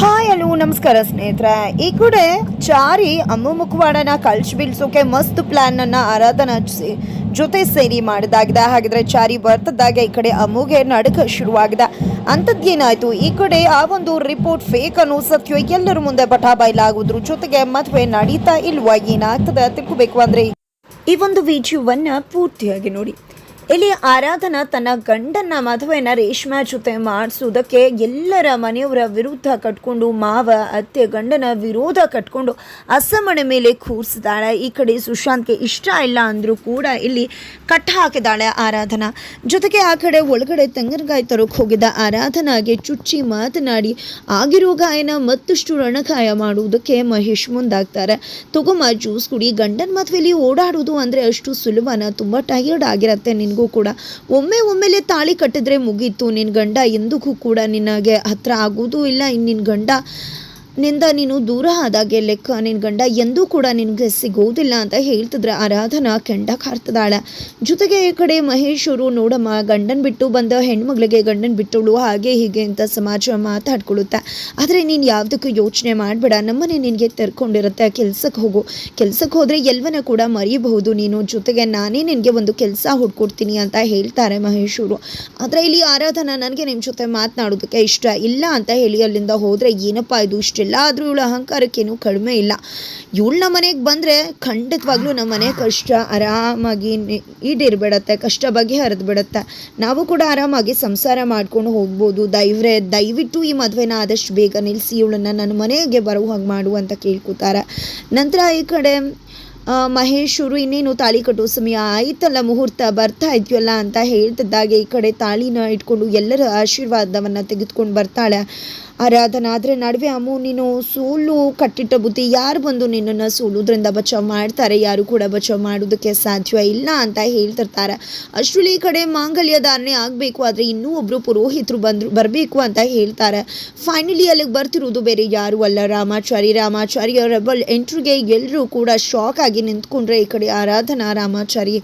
Hi hello ನಮಸ್ಕಾರ, ಸ್ನೇಹಿತರೆ. ಈ ಕಡೆ ಚಾರಿ ಅಮ್ಮ ಮುಖವಾಡನ ಕಳ್ಸಿ ಬೀಳ್ಸೋಕೆ ಮಸ್ತ್ ಪ್ಲಾನ್ ಅನ್ನ ಆರಾಧನಾ ಹಚ್ಚಿಸಿ ಜೊತೆ ಸೇರಿ ಮಾಡಿದಾಗಿದೆ. ಹಾಗಿದ್ರೆ ಚಾರಿ ಬರ್ತದಾಗ ಈ ಕಡೆ ಅಮ್ಮುಗೆ ನಡುಕ ಶುರುವಾಗಿದೆ. ಅಂಥದ್ದೇನಾಯಿತು? ಈ ಕಡೆ ಆ ಒಂದು ರಿಪೋರ್ಟ್ ಫೇಕ್ ಅನ್ನೋ ಸತ್ಯ ಎಲ್ಲರ ಮುಂದೆ ಬಟಾ ಆಗುದ್ರು ಜೊತೆಗೆ ಮದುವೆ ನಡೀತಾ ಇಲ್ವಾ? ಏನಾಗ್ತದೆ? ತಿಳ್ಕೋಬೇಕು ಅಂದರೆ ಈ ಒಂದು ವಿಡಿಯೋವನ್ನ ಪೂರ್ತಿಯಾಗಿ ನೋಡಿ. ಇಲ್ಲಿ ಆರಾಧನಾ ತನ್ನ ಗಂಡನ ಮದುವೆನ ರೇಷ್ಮಾ ಜೊತೆ ಮಾಡಿಸೋದಕ್ಕೆ ಎಲ್ಲರ ಮನೆಯವರ ವಿರುದ್ಧ ಕಟ್ಕೊಂಡು, ಮಾವ, ಅತ್ತೆ, ಗಂಡನ ವಿರೋಧ ಕಟ್ಕೊಂಡು ಅಸಮಣೆ ಮೇಲೆ ಕೂರಿಸಿದಾಳೆ ಈ ಕಡೆ ಸುಶಾಂತ್ಗೆ ಇಷ್ಟ ಇಲ್ಲ ಅಂದರೂ ಕೂಡ ಇಲ್ಲಿ ಕಟ್ಟ ಹಾಕಿದಾಳೆ ಆರಾಧನಾ. ಜೊತೆಗೆ ಆ ಕಡೆ ಒಳಗಡೆ ತೆಂಗಿನಕಾಯಿ ತರೋಕೆ ಹೋಗಿದ್ದ ಆರಾಧನಾಗೆ ಚುಚ್ಚಿ ಮಾತನಾಡಿ, ಆಗಿರೋ ಗಾಯನ ಮತ್ತಷ್ಟು ರಣಕಾಯ ಮಾಡುವುದಕ್ಕೆ ಮಹೇಶ್ ಮುಂದಾಗ್ತಾರೆ. ತಗೊಮ್ಮ ಜ್ಯೂಸ್ ಕುಡಿ. ಗಂಡನ ಮದುವೆಯಲ್ಲಿ ಓಡಾಡೋದು ಅಂದರೆ ಅಷ್ಟು ಸುಲಭನ? ತುಂಬ ಆಗಿರುತ್ತೆ ಆಗಿರತ್ತೆ ನಿನಗೂ ಕೂಡ. ಒಮ್ಮೆ ಒಮ್ಮೆಲೆ ತಾಳಿ ಕಟ್ಟಿದ್ರೆ ಮುಗೀತು. ನಿನ್ನ ಗಂಡ ಎಂದಿಗೂ ಕೂಡ ನಿನಗೆ ಹತ್ರ ಆಗೋದೂ ಇಲ್ಲ. ಇನ್ನು ನಿನ್ನ ಗಂಡ ನಿಂದ ನೀನು ದೂರ ಆದಾಗೆ ಲೆಕ್ಕ ನಿನ್ನ ಗಂಡ ಎಂದೂ ಕೂಡ ನಿನಗೆ ಸಿಗೋದಿಲ್ಲ ಅಂತ ಹೇಳ್ತಿದ್ರೆ ಆರಾಧನಾ ಕೆಂಡ ಕಾರ್ತದಾಳೆ. ಜೊತೆಗೆ ಈ ಕಡೆ ಮಹೇಶರು ನೋಡಮ್ಮ, ಗಂಡನ್ ಬಿಟ್ಟು ಬಂದ ಹೆಣ್ಮಗಳಿಗೆ ಗಂಡನ್ ಬಿಟ್ಟುಳು, ಹಾಗೆ ಹೀಗೆ ಅಂತ ಸಮಾಜ ಮಾತಾಡ್ಕೊಳ್ಳುತ್ತೆ. ಆದರೆ ನೀನು ಯಾವುದಕ್ಕೂ ಯೋಚನೆ ಮಾಡಬೇಡ, ನಮ್ಮನೆ ನಿನಗೆ ತೆರ್ಕೊಂಡಿರುತ್ತೆ ಕೆಲ್ಸಕ್ಕೆ ಹೋಗು. ಕೆಲ್ಸಕ್ಕೆ ಹೋದರೆ ಎಲ್ವನ ಕೂಡ ಮರಿಬಹುದು, ನೀನು ಜೊತೆಗೆ ನಾನೇ ನಿನಗೆ ಒಂದು ಕೆಲಸ ಹುಡ್ಕೊಡ್ತೀನಿ ಅಂತ ಹೇಳ್ತಾರೆ ಮಹೇಶರು ಆದರೆ ಇಲ್ಲಿ ಆರಾಧನಾ ನನಗೆ ನಿಮ್ಮ ಜೊತೆ ಮಾತನಾಡೋದಕ್ಕೆ ಇಷ್ಟ ಇಲ್ಲ ಅಂತ ಹೇಳಿ ಅಲ್ಲಿಂದ ಹೋದರೆ, ಏನಪ್ಪ ಇದು ಇಷ್ಟೆಲ್ಲ ಆದರೂ ಇವಳ ಅಹಂಕಾರಕ್ಕೇನು ಕಡಿಮೆ ಇಲ್ಲ. ಇವಳು ನಮ್ಮ ಮನೆಗೆ ಬಂದರೆ ಖಂಡಿತವಾಗ್ಲೂ ನಮ್ಮ ಮನೆ ಕಷ್ಟ ಆರಾಮಾಗಿ ಈಡೇರ್ಬಿಡತ್ತೆ, ಕಷ್ಟ ಬಗ್ಗೆ ಹರಿದು ಬಿಡುತ್ತೆ ನಾವು ಕೂಡ ಆರಾಮಾಗಿ ಸಂಸಾರ ಮಾಡ್ಕೊಂಡು ಹೋಗ್ಬೋದು. ದೈವ್ರೆ, ದಯವಿಟ್ಟು ಈ ಮದುವೆನ ಆದಷ್ಟು ಬೇಗ ನಿಲ್ಲಿಸಿ ಇವಳನ್ನು ನನ್ನ ಮನೆಗೆ ಬರೋ ಹಾಗೆ ಮಾಡು ಅಂತ ಕೇಳ್ಕೊತಾರೆ. ನಂತರ ಈ ಕಡೆ ಮಹೇಶರು ಇನ್ನೇನು ತಾಳಿ ಕಟ್ಟೋ ಸಮಯ ಆಯ್ತಲ್ಲ, ಮುಹೂರ್ತ ಬರ್ತಾ ಇದೆಯಲ್ಲ ಅಂತ ಹೇಳ್ತಿದ್ದಾಗೆ ಈ ಕಡೆ ತಾಳಿನ ಇಟ್ಕೊಂಡು ಎಲ್ಲರ ಆಶೀರ್ವಾದವನ್ನು ತೆಗೆದುಕೊಂಡು ಬರ್ತಾಳೆ. ಆರಾಧನಾ ಆದರೆ ನಡುವೆ ಅಮ್ಮು, ನೀನು ಸೋಲು ಕಟ್ಟಿಟ್ಟ ಬುದ್ಧಿ, ಯಾರು ಬಂದು ನಿನ್ನನ್ನು ಸೋಲೋದ್ರಿಂದ ಬಚಾವ್ ಮಾಡ್ತಾರೆ? ಯಾರು ಕೂಡ ಬಚಾವ್ ಮಾಡೋದಕ್ಕೆ ಸಾಧ್ಯ ಇಲ್ಲ ಅಂತ ಹೇಳ್ತಿರ್ತಾರೆ. ಅಷ್ಟರಲ್ಲಿ ಈ ಕಡೆ ಮಾಂಗಲ್ಯ ಧಾರಣೆ ಆಗಬೇಕು, ಆದರೆ ಇನ್ನೂ ಒಬ್ಬರು ಪುರೋಹಿತರು ಬಂದರು, ಬರಬೇಕು ಅಂತ ಹೇಳ್ತಾರೆ. ಫೈನಲಿ ಅಲ್ಲಿಗೆ ಬರ್ತಿರೋದು ಬೇರೆ, ಯಾರು ಅಲ್ಲ. ರಾಮಾಚಾರಿ ರಾಮಾಚಾರಿ ರೆಬಲ್ ಎಂಟ್ರಿಗೆ ಎಲ್ಲರೂ ಕೂಡ ಶಾಕ್ ಆಗಿ ನಿಂತ್ಕೊಂಡ್ರೆ ಈ ಕಡೆ ಆರಾಧನಾ, ರಾಮಾಚಾರಿ.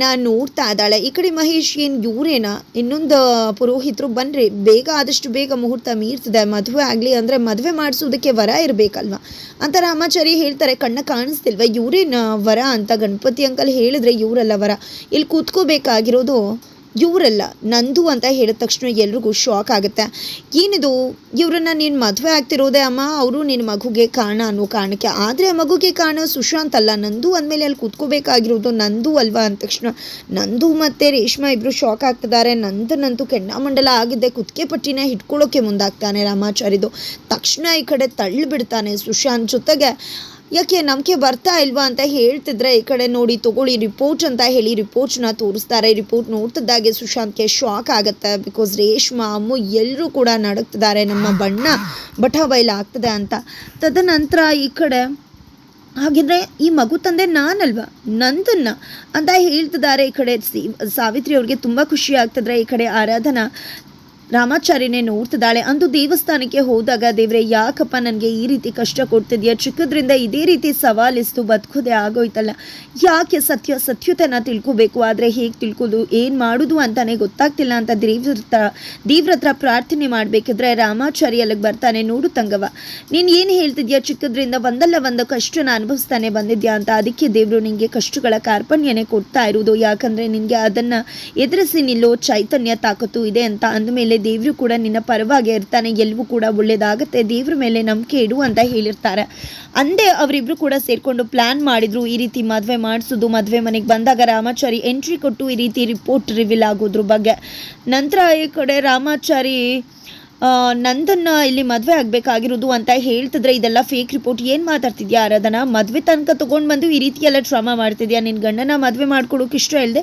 ನಾನು ನೋಡ್ತಾ ಇದ್ದಾಳೆ. ಈ ಕಡೆ ಮಹೇಶ್ ಏನು, ಇವರೇನಾ? ಇನ್ನೊಂದು ಪುರೋಹಿತರು ಬನ್ನಿರಿ ಬೇಗ ಆದಷ್ಟು ಬೇಗ ಮುಹೂರ್ತ ಮೀರ್ತಿದೆ ಮದುವೆ ಆಗಲಿ ಅಂದರೆ ಮದುವೆ ಮಾಡಿಸೋದಕ್ಕೆ ವರ ಇರಬೇಕಲ್ವ? ಅಂತ ರಾಮಾಚಾರಿ ಹೇಳ್ತಾರೆ, ಕಣ್ಣ ಕಾಣಿಸ್ತಿಲ್ವ? ಇವರೇನು ವರ ಅಂತ? ಗಣಪತಿ ಅಂಕಲ್ ಹೇಳಿದ್ರೆ ಇವರಲ್ಲ ವರ. ಇಲ್ಲಿ ಕೂತ್ಕೋಬೇಕಾಗಿರೋದು ಇವರಲ್ಲ ನಂದು ಅಂತ ಹೇಳಿದ ತಕ್ಷಣ ಎಲ್ರಿಗೂ ಶಾಕ್ ಆಗುತ್ತೆ. ಏನಿದು? ಇವರನ್ನ ನೀನು ಮದುವೆ ಆಗ್ತಿರೋದೇ ಅಮ್ಮ, ಅವರು ನಿನ್ನ ಮಗುಗೆ ಕಾಣ ಅನ್ನೋ ಕಾರಣಕ್ಕೆ. ಆದರೆ ಆ ಮಗುಗೆ ಕಾರಣ ಸುಶಾಂತ್ ಅಲ್ಲ. ನಂದು ಅಂದಮೇಲೆ ಅಲ್ಲಿ ಕೂತ್ಕೋಬೇಕಾಗಿರೋದು ನಂದು ಅಲ್ವಾ ಅಂದ ತಕ್ಷಣ. ನಂದು ಮತ್ತು ರೇಷ್ಮಾ ಇಬ್ಬರು ಶಾಕ್ ಆಗ್ತಿದ್ದಾರೆ. ನಂದನಂತೂ ಕೆಂಡಾಮಂಡಲ ಆಗಿದ್ದೆ. ಕುತ್ತಿಗೆ ಪಟ್ಟಿನ ಹಿಡ್ಕೊಳ್ಳೋಕೆ ಮುಂದಾಗ್ತಾನೆ ರಾಮಾಚಾರಿದು. ತಕ್ಷಣ ಈ ಕಡೆ ತಳ್ಳಿಬಿಡ್ತಾನೆ ಸುಶಾಂತ್ ಜೊತೆಗೆ. ಯಾಕೆ ನಂಬಿಕೆ ಬರ್ತಾ ಇಲ್ವಾ ಅಂತ ಹೇಳ್ತಿದ್ರೆ ಈ ಕಡೆ ನೋಡಿ ತಗೊಳ್ಳಿ ರಿಪೋರ್ಟ್ ಅಂತ ಹೇಳಿ ರಿಪೋರ್ಟ್ನ ತೋರಿಸ್ತಾರೆ. ರಿಪೋರ್ಟ್ ನೋಡ್ತಿದ್ದಾಗೆ ಸುಶಾಂತ್ಗೆ ಶಾಕ್ ಆಗುತ್ತೆ ಬಿಕಾಸ್ ರೇಷ್ಮಾ, ಅಮ್ಮು ಎಲ್ಲರೂ ಕೂಡ ನಡಕ್ತಿದ್ದಾರೆ. ನಮ್ಮ ಬಣ್ಣ ಬಟ ಬಯಲ ಆಗ್ತದೆ ಅಂತ. ತದನಂತರ ಈ ಕಡೆ ಹಾಗಿದ್ರೆ ಈ ಮಗು ತಂದೆ ನಾನಲ್ವಾ? ನಂದನ್ನ ಅಂತ ಹೇಳ್ತಿದ್ದಾರೆ ಈ ಕಡೆ. ಸಾವಿತ್ರಿ ಅವ್ರಿಗೆ ತುಂಬ ಖುಷಿ ಆಗ್ತಿದ್ರೆ ಈ ಕಡೆ ಆರಾಧನಾ ರಾಮಾಚಾರ್ಯನೇ ನೋಡ್ತಿದ್ದಾಳೆ. ಅಂದು ದೇವಸ್ಥಾನಕ್ಕೆ ಹೋದಾಗ ದೇವ್ರೆ ಯಾಕಪ್ಪ ನನಗೆ ಈ ರೀತಿ ಕಷ್ಟ ಕೊಡ್ತಿದ್ಯಾ? ಚಿಕ್ಕದ್ರಿಂದ ಇದೇ ರೀತಿ ಸವಾಲಿಸ್ತು, ಬದುಕೋದೆ ಆಗೋಯ್ತಲ್ಲ. ಯಾಕೆ ಸತ್ಯ, ಸತ್ಯತೆನ ತಿಳ್ಕೋಬೇಕು? ಆದರೆ ಹೇಗೆ ತಿಳ್ಕೋದು, ಏನು ಮಾಡೋದು ಅಂತಾನೆ ಗೊತ್ತಾಗ್ತಿಲ್ಲ ಅಂತ ದೇವ್ರ ದೇವ್ರ ಹತ್ರ ಪ್ರಾರ್ಥನೆ ಮಾಡಬೇಕಿದ್ರೆ ರಾಮಾಚಾರಿ ಅಲ್ಲಿಗೆ ಬರ್ತಾನೆ ನೋಡು ತಂಗವ ನೀನು ಏನು ಹೇಳ್ತಿದ್ಯಾ? ಚಿಕ್ಕದ್ರಿಂದ ಒಂದಲ್ಲ ಒಂದು ಕಷ್ಟನ ಅನುಭವಿಸ್ತಾನೆ ಬಂದಿದ್ಯಾ ಅಂತ. ಅದಕ್ಕೆ ದೇವರು ನಿನಗೆ ಕಷ್ಟಗಳ ಕಾರ್ಪಣ್ಯನೇ ಕೊಡ್ತಾ ಇರೋದು ಯಾಕಂದರೆ ನಿನಗೆ ಅದನ್ನು ಎದುರಿಸಿ ನಿಲ್ಲೋ ಚೈತನ್ಯ ತಾಕತ್ತು ಇದೆ ಅಂತ ಅಂದಮೇಲೆ ದೇವರು ಕೂಡ ನಿನ್ನ ಪರವಾಗಿ ಇರ್ತಾನೆ ಎಲ್ಲವೂ ಕೂಡ ಒಳ್ಳೇದಾಗುತ್ತೆ, ದೇವ್ರ ಮೇಲೆ ನಂಬಿಕೆ ಇಡು ಅಂತ ಹೇಳಿರ್ತಾರೆ. ಅಂದೇ ಅವರಿಬ್ರು ಕೂಡ ಸೇರಿಕೊಂಡು ಪ್ಲಾನ್ ಮಾಡಿದ್ರು, ಈ ರೀತಿ ಮದುವೆ ಮಾಡಿಸೋದು, ಮದುವೆ ಮನೆಗೆ ಬಂದಾಗ ರಾಮಾಚಾರಿ ಎಂಟ್ರಿ ಕೊಟ್ಟು ಈ ರೀತಿ ರಿಪೋರ್ಟ್ ರಿವೀಲ್ ಆಗೋದ್ರ ಬಗ್ಗೆ. ನಂತರ ಈ ಕಡೆ ರಾಮಾಚಾರಿ ನಂದನ್ನ ಇಲ್ಲಿ ಮದುವೆ ಆಗಬೇಕಾಗಿರೋದು ಅಂತ ಹೇಳ್ತಿದ್ರೆ ಇದೆಲ್ಲ ಫೇಕ್ ರಿಪೋರ್ಟ್ ಏನು ಮಾತಾಡ್ತಿದ್ಯಾ ಆರಾಧನ? ಮದುವೆ ತನಕ ತೊಗೊಂಡು ಬಂದು ಈ ರೀತಿ ಎಲ್ಲ ಡ್ರಾಮಾ ಮಾಡ್ತಿದ್ಯಾ? ನಿನ್ನ ಗಂಡನ ಮದುವೆ ಮಾಡ್ಕೊಡೋಕೆ ಇಷ್ಟ ಇಲ್ಲದೆ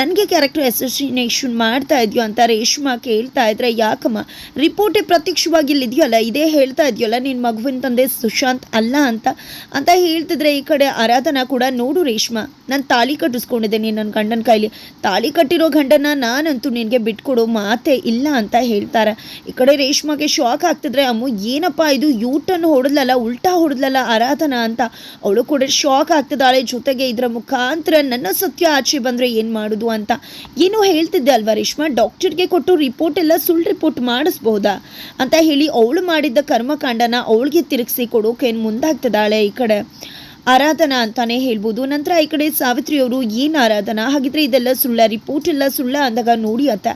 ನನಗೆ ಕ್ಯಾರೆಕ್ಟರ್ ಅಸೋಸಿನೇಷನ್ ಮಾಡ್ತಾ ಇದೆಯೋ ಅಂತ ರೇಷ್ಮಾ ಕೇಳ್ತಾ ಇದ್ರೆ, ಯಾಕಮ್ಮ ರಿಪೋರ್ಟೇ ಪ್ರತ್ಯಕ್ಷವಾಗಿ ಇಲ್ಲಿದೆಯಲ್ಲ, ಇದೇ ಹೇಳ್ತಾ ಇದೆಯಲ್ಲ ನಿನ್ನ ಮಗುವಿನ ತಂದೆ ಸುಶಾಂತ್ ಅಲ್ಲ ಅಂತ? ಅಂತ ಹೇಳ್ತಿದ್ರೆ ಈ ಕಡೆ ಆರಾಧನ ಕೂಡ, ನೋಡು ರೇಷ್ಮಾ, ನಾನು ತಾಳಿ ಕಟ್ಟಿಸ್ಕೊಂಡಿದ್ದೆ ನೀನು ನನ್ನ ಗಂಡನ ಕೈಲಿ. ತಾಳಿ ಕಟ್ಟಿರೋ ಗಂಡನ ನಾನಂತೂ ನಿನಗೆ ಬಿಟ್ಕೊಡೋ ಮಾತೇ ಇಲ್ಲ ಅಂತ ಹೇಳ್ತಾರೆ. ಈ ಕಡೆ ರೇಷ್ಮಾಗೆ ಶಾಕ್ ಆಗ್ತಿದ್ರೆ, ಅಮ್ಮು, ಏನಪ್ಪ ಇದು? ಯೂಟನ್ ಹೊಡೆದ್ಲಲ್ಲ, ಉಲ್ಟಾ ಹೊಡೆದ್ಲಲ್ಲ ಆರಾಧನ ಅಂತ. ಅವಳು ಕೂಡ ಶಾಕ್ ಆಗ್ತಿದ್ದಾಳೆ. ಜೊತೆಗೆ ಇದರ ಮುಖಾಂತರ ನನ್ನ ಸತ್ಯ ಆಚೆ ಬಂದರೆ ಏನು ಮಾಡೋದು ಅಂತ. ಏನೋ ಹೇಳ್ತಿದ್ದೆ ಅಲ್ವಾ ರೇಷ್ಮಾ? ಡಾಕ್ಟರ್ಗೆ ಕೊಟ್ಟು ರಿಪೋರ್ಟ್ ಎಲ್ಲ ಸುಳ್ಳು ರಿಪೋರ್ಟ್ ಮಾಡಿಸ್ಬಹುದಾ ಅಂತ ಹೇಳಿ ಅವಳು ಮಾಡಿದ್ದ ಕರ್ಮಕಾಂಡನ ಅವಳಿಗೆ ತಿರುಗಿಸಿ ಕೊಡೋಕೆ ಮುಂದಾಗ್ತಿದ್ದಾಳೆ ಈ ಕಡೆ? ಆರಾಧನಾ ಅಂತಾನೆ ಹೇಳ್ಬೋದು. ನಂತರ ಈ ಕಡೆ ಸಾವಿತ್ರಿ ಅವರು ಏನು ಆರಾಧನಾ? ಹಾಗಿದ್ರೆ ಇದೆಲ್ಲ ಸುಳ್ಳ ರಿಪೋರ್ಟ್ ಎಲ್ಲ ಸುಳ್ಳ ಅಂದಾಗ ನೋಡಿ ಅತ್ತ.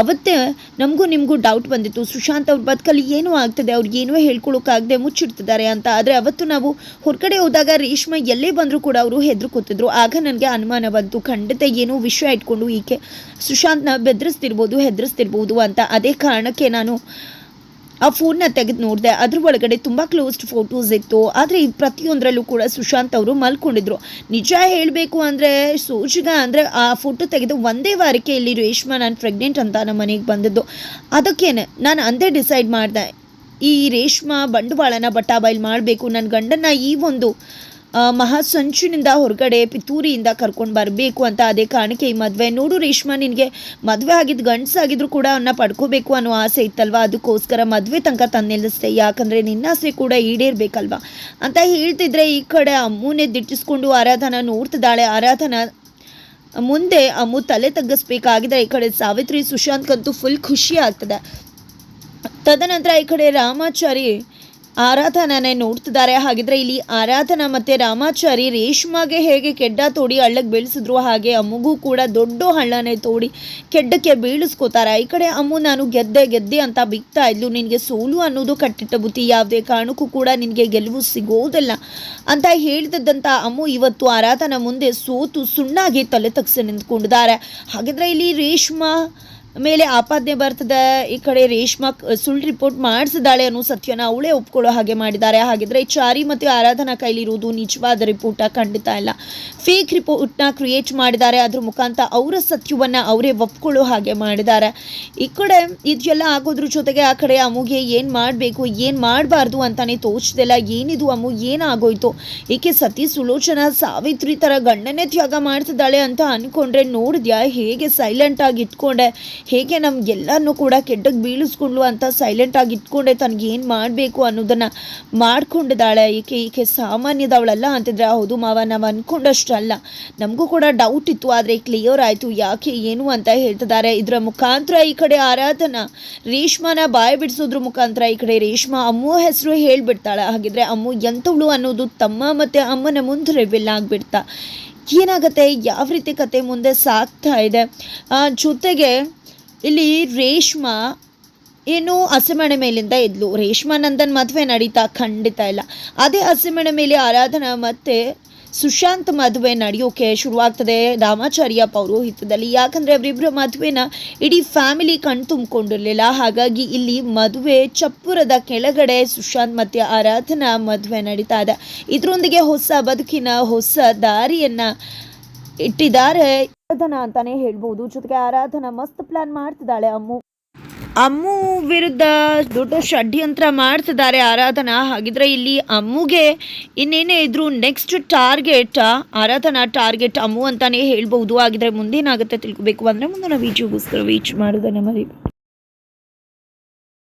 ಅವತ್ತೇ ನಮಗೂ ನಿಮಗೂ ಡೌಟ್ ಬಂದಿತ್ತು. ಸುಶಾಂತ್ ಅವ್ರ ಬದುಕಲ್ಲಿ ಏನೂ ಆಗ್ತದೆ ಅವ್ರಿಗೆ ಏನೂ ಹೇಳ್ಕೊಳಕ್ಕಾಗದೆ ಮುಚ್ಚಿಡ್ತಿದ್ದಾರೆ ಅಂತ. ಆದರೆ ಅವತ್ತು ನಾವು ಹೊರಗಡೆ ಹೋದಾಗ ರೇಷ್ಮೆ ಎಲ್ಲೇ ಬಂದರೂ ಕೂಡ ಅವರು ಹೆದರ್ಕೋತಿದ್ರು. ಆಗ ನನಗೆ ಅನುಮಾನ ಬಂತು. ಖಂಡಿತ ಏನೋ ವಿಷಯ ಇಟ್ಕೊಂಡು ಈಕೆ ಸುಶಾಂತ್ನ ಬೆದರಿಸ್ತಿರ್ಬೋದು, ಹೆದರಿಸ್ತಿರ್ಬೋದು ಅಂತ. ಅದೇ ಕಾರಣಕ್ಕೆ ನಾನು ಆ ಫೋನ್ನ ತೆಗೆದು ನೋಡಿದೆ, ಅದ್ರ ಒಳಗಡೆ ತುಂಬ ಕ್ಲೋಸ್ಡ್ ಫೋಟೋಸ್ ಇತ್ತು. ಆದರೆ ಈ ಪ್ರತಿಯೊಂದರಲ್ಲೂ ಕೂಡ ಸುಶಾಂತ್ ಅವರು ಮಲ್ಕೊಂಡಿದ್ರು. ನಿಜ ಹೇಳಬೇಕು ಅಂದರೆ, ಸೋಜಿಗ ಅಂದರೆ ಆ ಫೋಟೋ ತೆಗೆದು ಒಂದೇ ವಾರಕ್ಕೆ ಇಲ್ಲಿ ರೇಷ್ಮಾ ನಾನು ಪ್ರೆಗ್ನೆಂಟ್ ಅಂತ ನಮ್ಮ ಮನೆಗೆ ಬಂದದ್ದು. ಅದಕ್ಕೇನೆ ನಾನು ಅಂದೇ ಡಿಸೈಡ್ ಮಾಡಿದೆ, ಈ ರೇಷ್ಮಾ ಬಂಡವಾಳನ ಬಟಾಬೈಲ್ ಮಾಡಬೇಕು ನನ್ನ ಗಂಡನ ಈ ಒಂದು ಆ, ಮಹಾ ಸಂಚಿನಿಂದ ಹೊರಗಡೆ ಪಿತೂರಿಯಿಂದ ಕರ್ಕೊಂಡು ಬರಬೇಕು ಅಂತ ಅದೇ ಕಾರಣಕ್ಕೆ ಈ ಮದುವೆ. ನೋಡು ರೇಷ್ಮಾ ನಿನಗೆ ಮದುವೆ ಆಗಿದ್ದು ಗಂಡಸಾಗಿದ್ರು ಕೂಡ ಅವನ್ನ ಪಡ್ಕೋಬೇಕು ಅನ್ನೋ ಆಸೆ ಇತ್ತಲ್ವಾ? ಅದಕ್ಕೋಸ್ಕರ ಮದುವೆ ತನಕ ತಂದು ಯಾಕಂದರೆ ನಿನ್ನ ಆಸೆ ಕೂಡ ಈಡೇರಬೇಕಲ್ವಾ? ಅಂತ ಹೇಳ್ತಿದ್ರೆ ಈ ಕಡೆ ಅಮ್ಮೂನೇ ದಿಟ್ಟಿಸ್ಕೊಂಡು ಆರಾಧನ ನೋಡ್ತಿದ್ದಾಳೆ. ಆರಾಧನ ಮುಂದೆ ಅಮ್ಮು ತಲೆ ತಗ್ಗಿಸ್ಬೇಕಾಗಿದ್ರೆ ಈ ಕಡೆ ಸಾವಿತ್ರಿ ಸುಶಾಂತ್ಗಂತೂ ಫುಲ್ ಖುಷಿ ಆಗ್ತದೆ. ತದನಂತರ ಈ ಕಡೆ ರಾಮಾಚಾರಿ ಆರಾಧನಾನೇ ನೋಡ್ತಿದ್ದಾರೆ. ಹಾಗಿದ್ರೆ ಇಲ್ಲಿ ಆರಾಧನಾ ಮತ್ತೆ ರಾಮಾಚಾರಿ ರೇಷ್ಮಾಗೆ ಹೇಗೆ ಕೆಡ್ಡ ತೋಡಿ ಹಳ್ಳಕ್ಕೆ ಬೀಳಿಸಿದ್ರು, ಹಾಗೆ ಅಮ್ಮಗೂ ಕೂಡ ದೊಡ್ಡ ಹಳ್ಳನೇ ತೋಡಿ ಕೆಡ್ಡಕ್ಕೆ ಬೀಳಿಸ್ಕೋತಾರೆ. ಈ ಕಡೆ ಅಮ್ಮು, ನಾನು ಗೆದ್ದೆ ಗೆದ್ದೆ ಅಂತ ಬಿಗ್ತಾ ಇದ್ಲು. ನಿನಗೆ ಸೋಲು ಅನ್ನೋದು ಕಟ್ಟಿಟ್ಟ ಬುತ್ತಿ, ಯಾವುದೇ ಕಾರಣಕ್ಕೂ ಕೂಡ ನಿನಗೆ ಗೆಲುವು ಸಿಗೋದಿಲ್ಲ ಅಂತ ಹೇಳ್ತಿದ್ದಂಥ ಅಮ್ಮು ಇವತ್ತು ಆರಾಧನಾ ಮುಂದೆ ಸೋತು ಸುಣ್ಣಾಗಿ ತಲೆ ತಗ್ಸಿ ನಿಂತ್ಕೊಂಡಿದ್ದಾರೆ. ಹಾಗಿದ್ರೆ ಇಲ್ಲಿ ರೇಷ್ಮಾ ಮೇಲೆ ಆಪಾದನೆ ಬರ್ತದೆ. ಈ ಕಡೆ ರೇಷ್ಮಾ ಸುಳ್ಳು ರಿಪೋರ್ಟ್ ಮಾಡಿಸಿದಾಳೆ ಅನ್ನೋ ಸತ್ಯನ ಅವಳೇ ಒಪ್ಕೊಳ್ಳೋ ಹಾಗೆ ಮಾಡಿದ್ದಾರೆ. ಹಾಗಿದ್ರೆ ಚಾರಿ ಮತ್ತು ಆರಾಧನಾ ಕೈಲಿರುವುದು ನಿಜವಾದ ರಿಪೋರ್ಟ ಖಂಡಿತ ಇಲ್ಲ. ಫೇಕ್ ರಿಪೋರ್ಟ್ನ ಕ್ರಿಯೇಟ್ ಮಾಡಿದ್ದಾರೆ. ಅದ್ರ ಮುಖಾಂತರ ಅವರ ಸತ್ಯವನ್ನು ಅವರೇ ಒಪ್ಕೊಳ್ಳೋ ಹಾಗೆ ಮಾಡಿದ್ದಾರೆ. ಈ ಕಡೆ ಇದೆಲ್ಲ ಆಗೋದ್ರ ಜೊತೆಗೆ ಆ ಕಡೆ ಅಮುಗೆ ಏನು ಮಾಡಬೇಕು, ಏನು ಮಾಡಬಾರ್ದು ಅಂತಾನೆ ತೋಚದೆಲ್ಲ ಏನಿದು ಅಮ್ಮು ಏನಾಗೋಯ್ತು? ಏಕೆ ಸತಿ ಸುಲೋಚನಾ ಸಾವಿತ್ರಿ ಥರ ಗಂಡನೇ ತ್ಯಾಗ ಮಾಡ್ತಿದ್ದಾಳೆ ಅಂತ ಅನ್ಕೊಂಡ್ರೆ ನೋಡಿದ್ಯಾ? ಹೇಗೆ ಸೈಲೆಂಟ್ ಆಗಿ ಇಟ್ಕೊಂಡೆ? ಹೇಗೆ ನಮ್ಗೆಲ್ಲನೂ ಕೂಡ ಕೆಟ್ಟಕ್ಕೆ ಬೀಳಿಸ್ಕೊಂಡ್ಲು ಅಂತ ಸೈಲೆಂಟ್ ಆಗಿ ಇಟ್ಕೊಂಡೆ ತನಗೆ ಏನು ಮಾಡಬೇಕು ಅನ್ನೋದನ್ನು ಮಾಡ್ಕೊಂಡಿದ್ದಾಳೆ. ಈಕೆ ಈಕೆ ಸಾಮಾನ್ಯದವಳಲ್ಲ ಅಂತಿದ್ರೆ ಹೌದು ಮಾವ, ನಾವು ಅಂದ್ಕೊಂಡಷ್ಟಲ್ಲ ನಮಗೂ ಕೂಡ ಡೌಟ್ ಇತ್ತು, ಆದರೆ ಕ್ಲಿಯರ್ ಆಯಿತು. ಯಾಕೆ, ಏನು ಅಂತ ಹೇಳ್ತಿದ್ದಾರೆ. ಇದರ ಮುಖಾಂತರ ಈ ಕಡೆ ಆರಾಧನಾ, ರೇಷ್ಮಾನ ಬಾಯಿ ಬಿಡಿಸೋದ್ರ ಮುಖಾಂತರ ಈ ಕಡೆ ರೇಷ್ಮಾ ಅಮ್ಮು ಹೆಸರು ಹೇಳಿಬಿಡ್ತಾಳೆ. ಹಾಗಿದ್ರೆ ಅಮ್ಮು ಎಂಥವಳು ಅನ್ನೋದು ತಮ್ಮ ಮತ್ತು ಅಮ್ಮನ ಮುಂದೆ ರಿವಿಲ್ ಆಗಿಬಿಡ್ತಾ. ಏನಾಗುತ್ತೆ? ಯಾವ ರೀತಿ ಕತೆ ಮುಂದೆ ಸಾಗ್ತಾ ಇದೆ? ಜೊತೆಗೆ ಇಲ್ಲಿ ರೇಷ್ಮ ಏನು ಹಸಿಮಣೆ ಮೇಲಿಂದ ಇದ್ಲು. ರೇಷ್ಮಾ ನಂದನ್ ಮದುವೆ ನಡೀತಾ ಖಂಡಿತ ಇಲ್ಲ. ಅದೇ ಹಸಿಮಣೆ ಮೇಲೆ ಆರಾಧನಾ ಮತ್ತೆ ಸುಶಾಂತ್ ಮದುವೆ ನಡೆಯೋಕೆ ಶುರುವಾಗ್ತದೆ. ರಾಮಾಚಾರ್ಯ ಪೌರೋಹಿತ್ಯದಲ್ಲಿ. ಯಾಕಂದರೆ ಅವರಿಬ್ಬರ ಮದುವೆನ ಇಡೀ ಫ್ಯಾಮಿಲಿ ಕಣ್ ತುಂಬಿಕೊಂಡಿರಲಿಲ್ಲ. ಹಾಗಾಗಿ ಇಲ್ಲಿ ಮದುವೆ ಚಪ್ಪುರದ ಕೆಳಗಡೆ ಸುಶಾಂತ್ ಮತ್ತು ಆರಾಧನಾ ಮದುವೆ ನಡೀತಾ ಇದೆ. ಇದರೊಂದಿಗೆ ಹೊಸ ಬದುಕಿನ ಹೊಸ ದಾರಿಯನ್ನು ಇಟ್ಟಿದ್ದಾರೆ. ಆರಾಧನಾ ಅಂತಾನೆ ಹೇಳ್ಬೋದು. ಜೊತೆಗೆ ಆರಾಧನಾ ಮಸ್ತ್ ಪ್ಲಾನ್ ಮಾಡ್ತಿದ್ದಾಳೆ ಅಮ್ಮು. ಅಮ್ಮು ವಿರುದ್ಧ ದೊಡ್ಡ ಷಡ್ಯಂತ್ರ ಮಾಡ್ತಿದ್ದಾರೆ ಆರಾಧನಾ. ಹಾಗಿದ್ರೆ ಇಲ್ಲಿ ಅಮ್ಮುಗೆ ಇನ್ನೇನೇ ಇದ್ರು next target Aradhana target Ammu ಅಂತಾನೆ ಹೇಳ್ಬಹುದು ಹಾಗಿದ್ರೆ ಮುಂದೇನಾಗುತ್ತೆ ತಿಳ್ಕೊಬೇಕು ಅಂದ್ರೆ ಮುಂದಿನ ವಿಡಿಯೋಗೋಸ್ಕರ ವೀಚ್ ಮಾಡೋದನ್ನ ಮರಿ